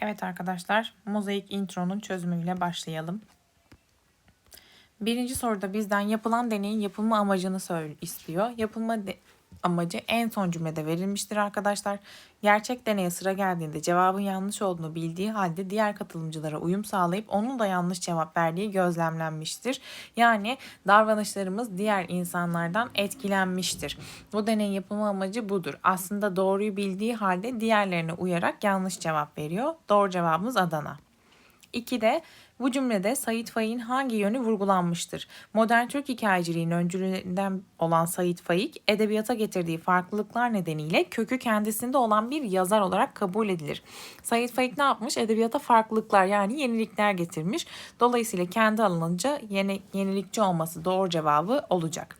Evet arkadaşlar, mozaik intronun çözümüyle başlayalım. Birinci soruda bizden yapılan deneyin yapılma amacını istiyor. Yapılma de- amacı en son cümlede verilmiştir arkadaşlar. Gerçek deneye sıra geldiğinde cevabın yanlış olduğunu bildiği halde diğer katılımcılara uyum sağlayıp onun da yanlış cevap verdiği gözlemlenmiştir. Yani davranışlarımız diğer insanlardan etkilenmiştir. Bu deneyin yapılma amacı budur. Aslında doğruyu bildiği halde diğerlerine uyarak yanlış cevap veriyor. Doğru cevabımız Adana. 2'de bu cümlede Sait Faik'in hangi yönü vurgulanmıştır? Modern Türk hikayeciliğinin öncülerinden olan Sait Faik, edebiyata getirdiği farklılıklar nedeniyle kökü kendisinde olan bir yazar olarak kabul edilir. Sait Faik ne yapmış? Edebiyata farklılıklar yani yenilikler getirmiş. Dolayısıyla kendi alanınca yeni, yenilikçi olması doğru cevabı olacak.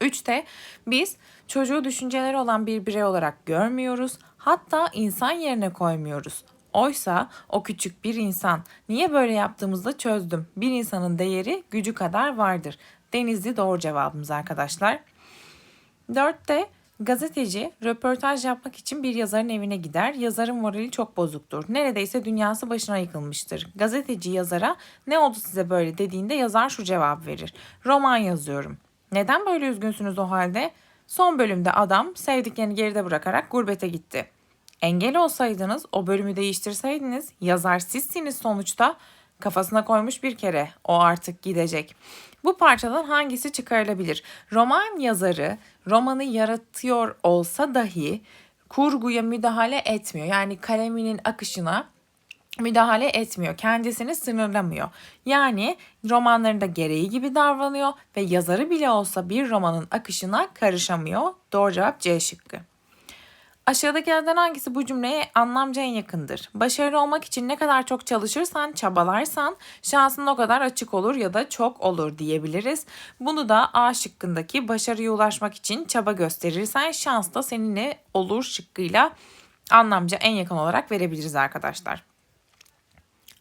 3'te biz çocuğu düşünceleri olan bir birey olarak görmüyoruz. Hatta insan yerine koymuyoruz. Oysa o küçük bir insan. Niye böyle yaptığımızda çözdüm. Bir insanın değeri gücü kadar vardır. Denizli doğru cevabımız arkadaşlar. 4'te gazeteci röportaj yapmak için bir yazarın evine gider. Yazarın morali çok bozuktur. Neredeyse dünyası başına yıkılmıştır. Gazeteci yazara ne oldu size böyle dediğinde yazar şu cevap verir. Roman yazıyorum. Neden böyle üzgünsünüz o halde? Son bölümde adam sevdiklerini geride bırakarak gurbete gitti. Engel olsaydınız, o bölümü değiştirseydiniz, yazar sizsiniz sonuçta. Kafasına koymuş bir kere, o artık gidecek. Bu parçadan hangisi çıkarılabilir? Roman yazarı romanı yaratıyor olsa dahi kurguya müdahale etmiyor. Yani kaleminin akışına müdahale etmiyor. Kendisini sınırlamıyor. Yani romanlarında gereği gibi davranıyor ve yazarı bile olsa bir romanın akışına karışamıyor. Doğru cevap C şıkkı. Aşağıdakilerden hangisi bu cümleye anlamca en yakındır? Başarılı olmak için ne kadar çok çalışırsan, çabalarsan şansın o kadar açık olur ya da çok olur diyebiliriz. Bunu da A şıkkındaki başarıya ulaşmak için çaba gösterirsen şans da seninle olur şıkkıyla anlamca en yakın olarak verebiliriz arkadaşlar.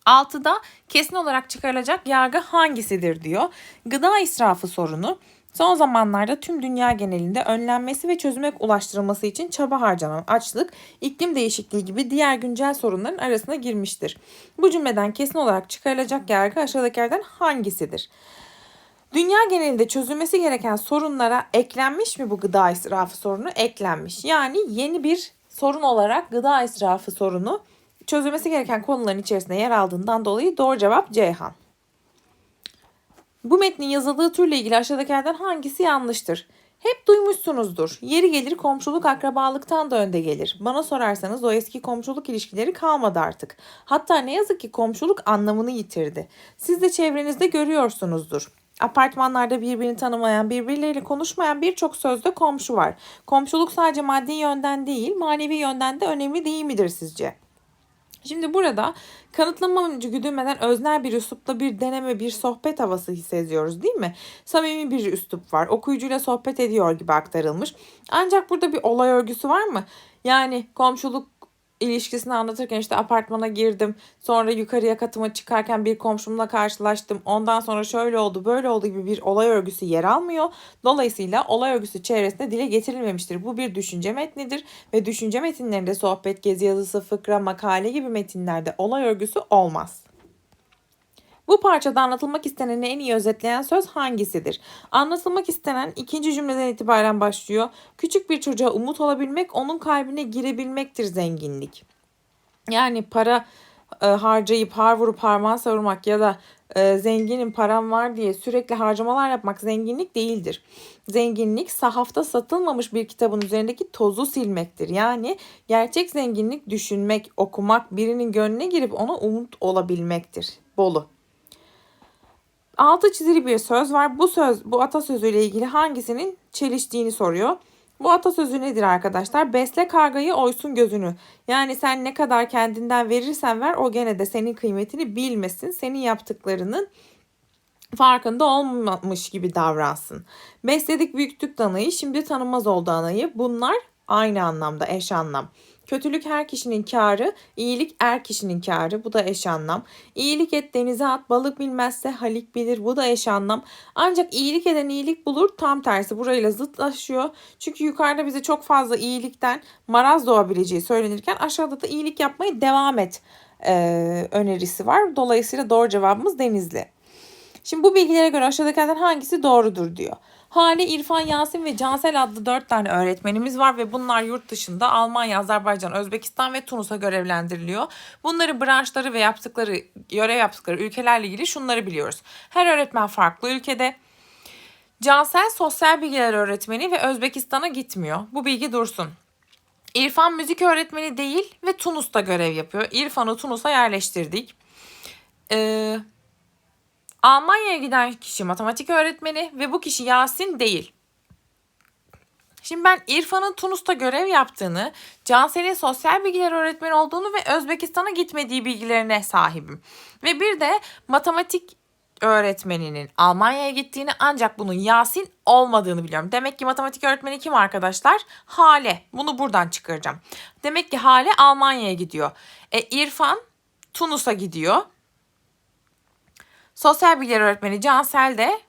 6'da kesin olarak çıkarılacak yargı hangisidir diyor. Gıda israfı sorunu son zamanlarda tüm dünya genelinde önlenmesi ve çözüme ulaştırılması için çaba harcanan açlık, iklim değişikliği gibi diğer güncel sorunların arasına girmiştir. Bu cümleden kesin olarak çıkarılacak yargı aşağıdakilerden hangisidir? Dünya genelinde çözülmesi gereken sorunlara eklenmiş mi bu gıda israfı sorunu? Eklenmiş. Yani yeni bir sorun olarak gıda israfı sorunu çözülmesi gereken konuların içerisinde yer aldığından dolayı doğru cevap Ceyhan. Bu metnin yazıldığı türle ilgili aşağıdakilerden hangisi yanlıştır? Hep duymuşsunuzdur. Yeri gelir komşuluk akrabalıktan da önde gelir. Bana sorarsanız o eski komşuluk ilişkileri kalmadı artık. Hatta ne yazık ki komşuluk anlamını yitirdi. Siz de çevrenizde görüyorsunuzdur. Apartmanlarda birbirini tanımayan, birbirleriyle konuşmayan birçok sözde komşu var. Komşuluk sadece maddi yönden değil, manevi yönden de önemli değil midir sizce? Şimdi burada kanıtlama amacı güdülmeden öznel bir üslupla bir deneme, bir sohbet havası hissediyoruz değil mi? Samimi bir üslup var. Okuyucuyla sohbet ediyor gibi aktarılmış. Ancak burada bir olay örgüsü var mı? Yani komşuluk ilişkisini anlatırken işte apartmana girdim. Sonra yukarıya katıma çıkarken bir komşumla karşılaştım. Ondan sonra şöyle oldu böyle oldu gibi bir olay örgüsü yer almıyor. Dolayısıyla olay örgüsü çevresinde dile getirilmemiştir. Bu bir düşünce metnidir ve düşünce metinlerinde sohbet, gezi yazısı, fıkra, makale gibi metinlerde olay örgüsü olmaz. Bu parçada anlatılmak isteneni en iyi özetleyen söz hangisidir? Anlatılmak istenen ikinci cümleden itibaren başlıyor. Küçük bir çocuğa umut olabilmek, onun kalbine girebilmektir zenginlik. Yani para e, harcayıp har vurup parmağı savurmak ya da e, zenginim param var diye sürekli harcamalar yapmak zenginlik değildir. Zenginlik sahafta satılmamış bir kitabın üzerindeki tozu silmektir. Yani gerçek zenginlik düşünmek, okumak, birinin gönlüne girip ona umut olabilmektir. Bolu. Altı çizili bir söz var. Bu söz, bu atasözüyle ilgili hangisinin çeliştiğini soruyor. Bu atasözü nedir arkadaşlar? Besle kargayı oysun gözünü. Yani sen ne kadar kendinden verirsen ver o gene de senin kıymetini bilmesin. Senin yaptıklarının farkında olmamış gibi davransın. Besledik büyüttük danayı şimdi tanımaz oldu anayı. Bunlar Aynı anlamda eş anlam. Kötülük her kişinin kârı, iyilik er kişinin kârı. Bu da eş anlam. İyilik et denize at, balık bilmezse halik bilir. Bu da eş anlam. Ancak iyilik eden iyilik bulur. Tam tersi burayla zıtlaşıyor. Çünkü yukarıda bize çok fazla iyilikten maraz doğabileceği söylenirken aşağıda da iyilik yapmaya devam et e, önerisi var. Dolayısıyla doğru cevabımız denizli. Şimdi bu bilgilere göre aşağıdakilerden hangisi doğrudur diyor. Hale, İrfan, Yasin ve Cansel adlı dört tane öğretmenimiz var ve bunlar yurt dışında Almanya, Azerbaycan, Özbekistan ve Tunus'a görevlendiriliyor. Bunların branşları ve yaptıkları, görev yaptıkları ülkelerle ilgili şunları biliyoruz. Her öğretmen farklı ülkede. Cansel sosyal bilgiler öğretmeni ve Özbekistan'a gitmiyor. Bu bilgi dursun. İrfan müzik öğretmeni değil ve Tunus'ta görev yapıyor. İrfan'ı Tunus'a yerleştirdik. Ee, Almanya'ya giden kişi matematik öğretmeni ve bu kişi Yasin değil. Şimdi ben İrfan'ın Tunus'ta görev yaptığını, Cansel'in sosyal bilgiler öğretmeni olduğunu ve Özbekistan'a gitmediği bilgilerine sahibim. Ve bir de matematik öğretmeninin Almanya'ya gittiğini ancak bunun Yasin olmadığını biliyorum. Demek ki matematik öğretmeni kim arkadaşlar? Hale. Bunu buradan çıkaracağım. Demek ki Hale Almanya'ya gidiyor. E İrfan Tunus'a gidiyor. Sosyal bilgiler öğretmeni Cansel de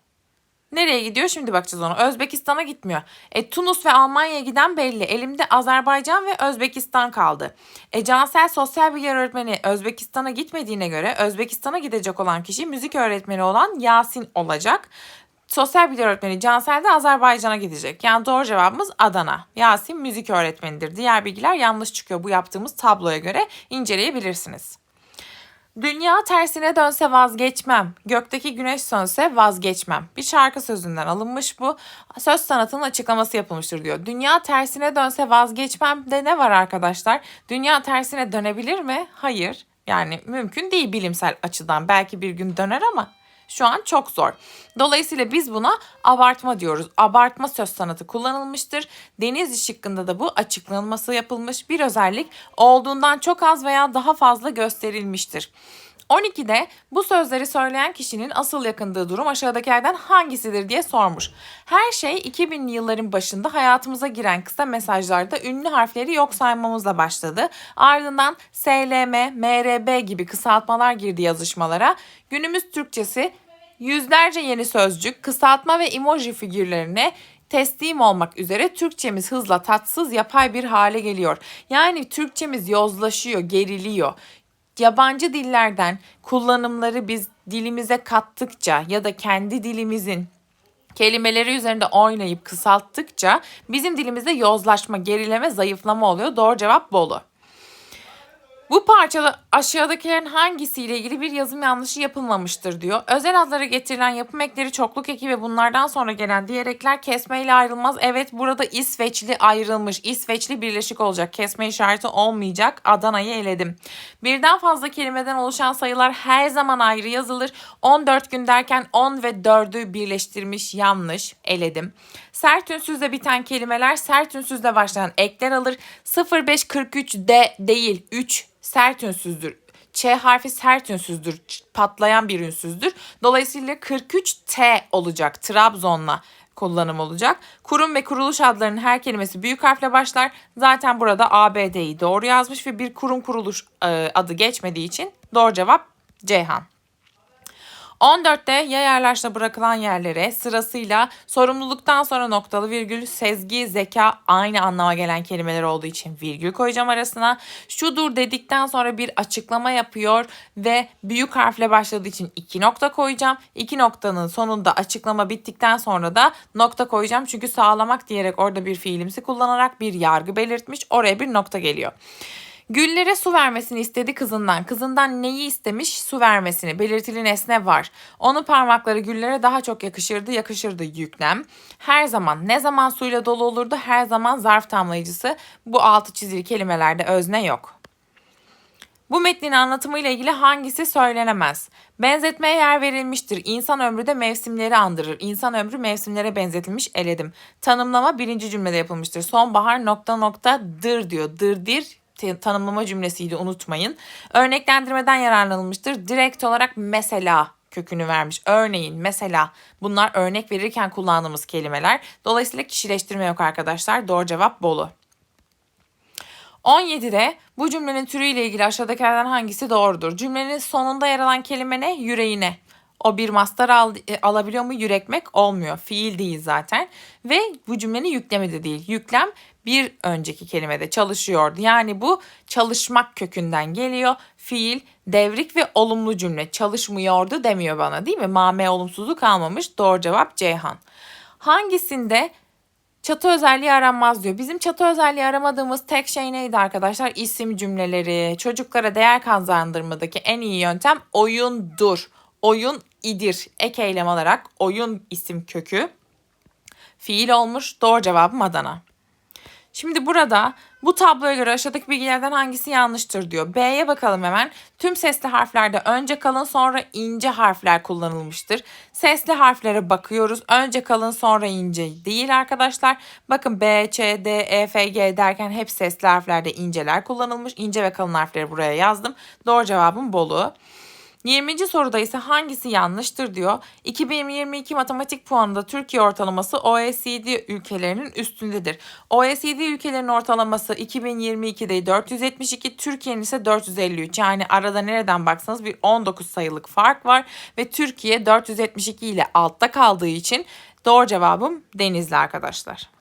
nereye gidiyor şimdi bakacağız ona. Özbekistan'a gitmiyor. E Tunus ve Almanya'ya giden belli. Elimde Azerbaycan ve Özbekistan kaldı. E Cansel sosyal bilgiler öğretmeni Özbekistan'a gitmediğine göre Özbekistan'a gidecek olan kişi müzik öğretmeni olan Yasin olacak. Sosyal bilgiler öğretmeni Cansel de Azerbaycan'a gidecek. Yani doğru cevabımız Adana. Yasin müzik öğretmenidir. Diğer bilgiler yanlış çıkıyor bu yaptığımız tabloya göre inceleyebilirsiniz. Dünya tersine dönse vazgeçmem. Gökteki güneş sönse vazgeçmem. Bir şarkı sözünden alınmış bu. Söz sanatının açıklaması yapılmıştır diyor. Dünya tersine dönse vazgeçmem de ne var arkadaşlar? Dünya tersine dönebilir mi? Hayır. Yani mümkün değil bilimsel açıdan. Belki bir gün döner ama şu an çok zor. Dolayısıyla biz buna abartma diyoruz. Abartma söz sanatı kullanılmıştır. Deniz şıkkında da bu açıklanması yapılmış bir özellik olduğundan çok az veya daha fazla gösterilmiştir. 12'de bu sözleri söyleyen kişinin asıl yakındığı durum aşağıdakilerden hangisidir diye sormuş. Her şey 2000'li yılların başında hayatımıza giren kısa mesajlarda ünlü harfleri yok saymamızla başladı. Ardından SLM, MRB gibi kısaltmalar girdi yazışmalara. Günümüz Türkçesi yüzlerce yeni sözcük, kısaltma ve emoji figürlerine teslim olmak üzere Türkçemiz hızla tatsız yapay bir hale geliyor. Yani Türkçemiz yozlaşıyor, geriliyor. Yabancı dillerden kullanımları biz dilimize kattıkça ya da kendi dilimizin kelimeleri üzerinde oynayıp kısalttıkça bizim dilimizde yozlaşma, gerileme, zayıflama oluyor. Doğru cevap Bolu. Bu parçada aşağıdakilerin hangisiyle ilgili bir yazım yanlışı yapılmamıştır diyor. Özel adlara getirilen yapım ekleri çokluk eki ve bunlardan sonra gelen diğer ekler kesmeyle ayrılmaz. Evet burada İsveçli ayrılmış. İsveçli birleşik olacak. Kesme işareti olmayacak. Adana'yı eledim. Birden fazla kelimeden oluşan sayılar her zaman ayrı yazılır. 14 gün derken 10 ve 4'ü birleştirmiş yanlış. Eledim. Sert ünsüzle biten kelimeler sert ünsüzle başlayan ekler alır. 0543 d değil 3 sert ünsüzdür. Ç harfi sert ünsüzdür. Patlayan bir ünsüzdür. Dolayısıyla 43 T olacak. Trabzon'la kullanım olacak. Kurum ve kuruluş adlarının her kelimesi büyük harfle başlar. Zaten burada ABD'yi doğru yazmış ve bir kurum kuruluş e, adı geçmediği için doğru cevap Ceyhan. 14'te ya yerleşte bırakılan yerlere sırasıyla sorumluluktan sonra noktalı virgül, sezgi, zeka aynı anlama gelen kelimeler olduğu için virgül koyacağım arasına. Şudur dedikten sonra bir açıklama yapıyor ve büyük harfle başladığı için iki nokta koyacağım. İki noktanın sonunda açıklama bittikten sonra da nokta koyacağım. Çünkü sağlamak diyerek orada bir fiilimsi kullanarak bir yargı belirtmiş. Oraya bir nokta geliyor. Güllere su vermesini istedi kızından. Kızından neyi istemiş? Su vermesini. Belirtili nesne var. Onun parmakları güllere daha çok yakışırdı. Yakışırdı yüklem. Her zaman ne zaman suyla dolu olurdu? Her zaman zarf tamlayıcısı. Bu altı çizili kelimelerde özne yok. Bu metnin anlatımıyla ilgili hangisi söylenemez? Benzetmeye yer verilmiştir. İnsan ömrü de mevsimleri andırır. İnsan ömrü mevsimlere benzetilmiş eledim. Tanımlama birinci cümlede yapılmıştır. Sonbahar nokta nokta dır diyor. Dırdir tanımlama cümlesiydi unutmayın. Örneklendirmeden yararlanılmıştır. Direkt olarak mesela kökünü vermiş. Örneğin, mesela bunlar örnek verirken kullandığımız kelimeler. Dolayısıyla kişileştirme yok arkadaşlar. Doğru cevap Bolu. 17'de bu cümlenin türüyle ilgili aşağıdakilerden hangisi doğrudur? Cümlenin sonunda yer alan kelime ne? Yüreğine. O bir mastar al, e, alabiliyor mu? Yürekmek olmuyor. Fiil değil zaten. Ve bu cümlenin yüklemi de değil. Yüklem bir önceki kelimede çalışıyordu. Yani bu çalışmak kökünden geliyor. Fiil, devrik ve olumlu cümle. Çalışmıyordu demiyor bana değil mi? Mame olumsuzu kalmamış. Doğru cevap Ceyhan. Hangisinde Çatı özelliği aranmaz diyor. Bizim çatı özelliği aramadığımız tek şey neydi arkadaşlar? İsim cümleleri. Çocuklara değer kazandırmadaki en iyi yöntem oyundur. Oyun idir. Ek eylem alarak oyun isim kökü. Fiil olmuş. Doğru cevabım Adana. Şimdi burada bu tabloya göre aşağıdaki bilgilerden hangisi yanlıştır diyor. B'ye bakalım hemen. Tüm sesli harflerde önce kalın sonra ince harfler kullanılmıştır. Sesli harflere bakıyoruz. Önce kalın sonra ince değil arkadaşlar. Bakın B, Ç, D, E, F, G derken hep sesli harflerde inceler kullanılmış. İnce ve kalın harfleri buraya yazdım. Doğru cevabım Bolu. 20. soruda ise hangisi yanlıştır diyor. 2022 matematik puanında Türkiye ortalaması OECD ülkelerinin üstündedir. OECD ülkelerinin ortalaması 2022'de 472, Türkiye'nin ise 453. Yani arada nereden baksanız bir 19 sayılık fark var ve Türkiye 472 ile altta kaldığı için doğru cevabım Denizli arkadaşlar.